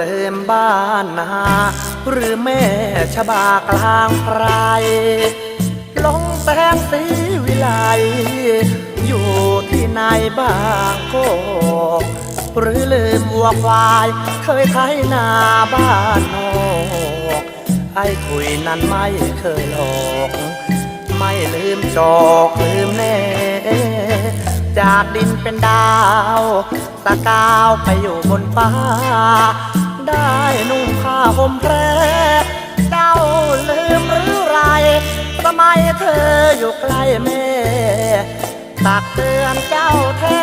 ลืมบ้านนาหรือแม่ชบากลางไพรลงแสงสีวิไลอยู่ที่ไหนบ้างโกหรือลืมวัวควาย เคยไถนาบ้านนอกไอ้ถุยนั้นไม่เคยหลอก ไม่ลืมจอกลืมแน่ จากดินเป็นดาวตะกาวไปอยู่บนฟ้า ได้นุ่งผ้าห่มแพรเจ้าลืมหรือไร สมัยเธออยู่ใกล้แม่ ตักเตือนเจ้าแท้